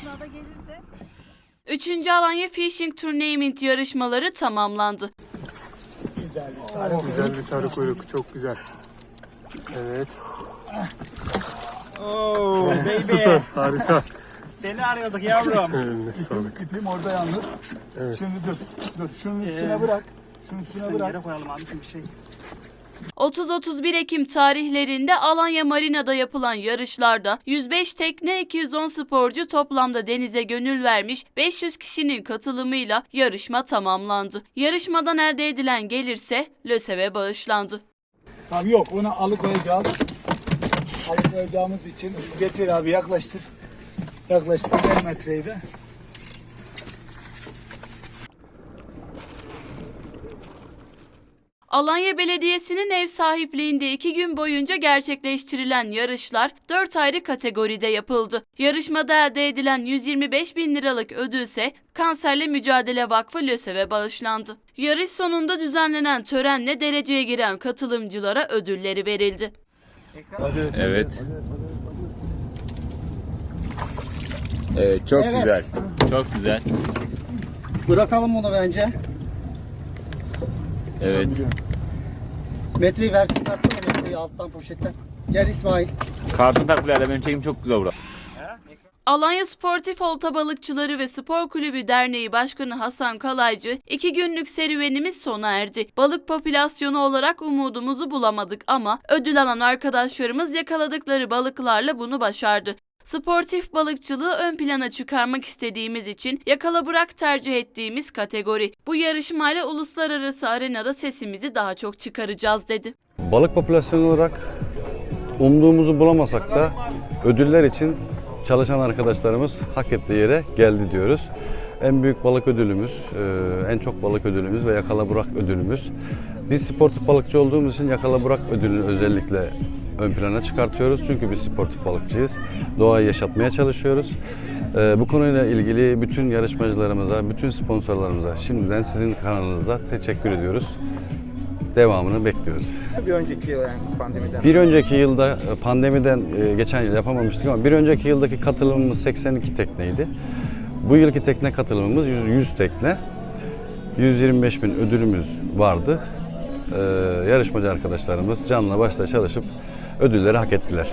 sınavda gelirse Üçüncü Alanya Fishing Tournament yarışmaları tamamlandı. Güzel bir sarı Güzel bir sarı kuyruk. Çok güzel. Evet. Oo baby. Süper. Harika. Seni arıyorduk yavrum. Eline sağlık. İpim orada yalnız. Şimdi dur. Dur. Şunun üstüne Ee, bırak. Şunun üstüne bırak. yere koyalım abi çünkü şey. 30-31 Ekim tarihlerinde Alanya Marina'da yapılan yarışlarda 105 tekne 210 sporcu toplamda denize gönül vermiş 500 kişinin katılımıyla yarışma tamamlandı. Yarışmadan elde edilen gelirse LÖSEV'e bağışlandı. Tamam yok onu alıkoyacağız. Alıkoyacağımız için getir abi yaklaştır. Yaklaştır ver metreyi Alanya Belediyesi'nin ev sahipliğinde iki gün boyunca gerçekleştirilen yarışlar 4 ayrı kategoride yapıldı. Yarışmada elde edilen 125 bin liralık ödülse Kanserle Mücadele Vakfı LÖSEV'e bağışlandı. Yarış sonunda düzenlenen törenle dereceye giren katılımcılara ödülleri verildi. Evet. Evet çok güzel. Çok güzel. Bırakalım onu bence. Evet. Metreyi versin versene metreyi alttan poşetten. Gel İsmail. Kartın takviyelerle benim çekim çok güzel burada. Alanya Sportif Olta Balıkçıları ve Spor Kulübü Derneği Başkanı Hasan Kalaycı, iki günlük serüvenimiz sona erdi. Balık popülasyonu olarak umudumuzu bulamadık ama ödül alan arkadaşlarımız yakaladıkları balıklarla bunu başardı. Sportif balıkçılığı ön plana çıkarmak istediğimiz için yakala bırak tercih ettiğimiz kategori. Bu yarışmayla uluslararası arenada sesimizi daha çok çıkaracağız dedi. Balık popülasyonu olarak umduğumuzu bulamasak da ödüller için çalışan arkadaşlarımız hak ettiği yere geldi diyoruz. En büyük balık ödülümüz, e, en çok balık ödülümüz ve yakala burak ödülümüz. Biz sportif balıkçı olduğumuz için yakala burak ödülünü özellikle ön plana çıkartıyoruz. Çünkü biz sportif balıkçıyız. Doğayı yaşatmaya çalışıyoruz. E, Bu konuyla ilgili bütün yarışmacılarımıza, bütün sponsorlarımıza şimdiden sizin kanalınıza teşekkür ediyoruz. Devamını bekliyoruz. Bir önceki yıl yani pandemiden. Bir önceki yılda e, pandemiden e, geçen yıl yapamamıştık ama bir önceki yıldaki katılımımız 82 tekneydi. Bu yılki tekne katılımımız 100, 100 tekne. 125 bin ödülümüz vardı. Ee, yarışmacı arkadaşlarımız canla başla çalışıp ödülleri hak ettiler.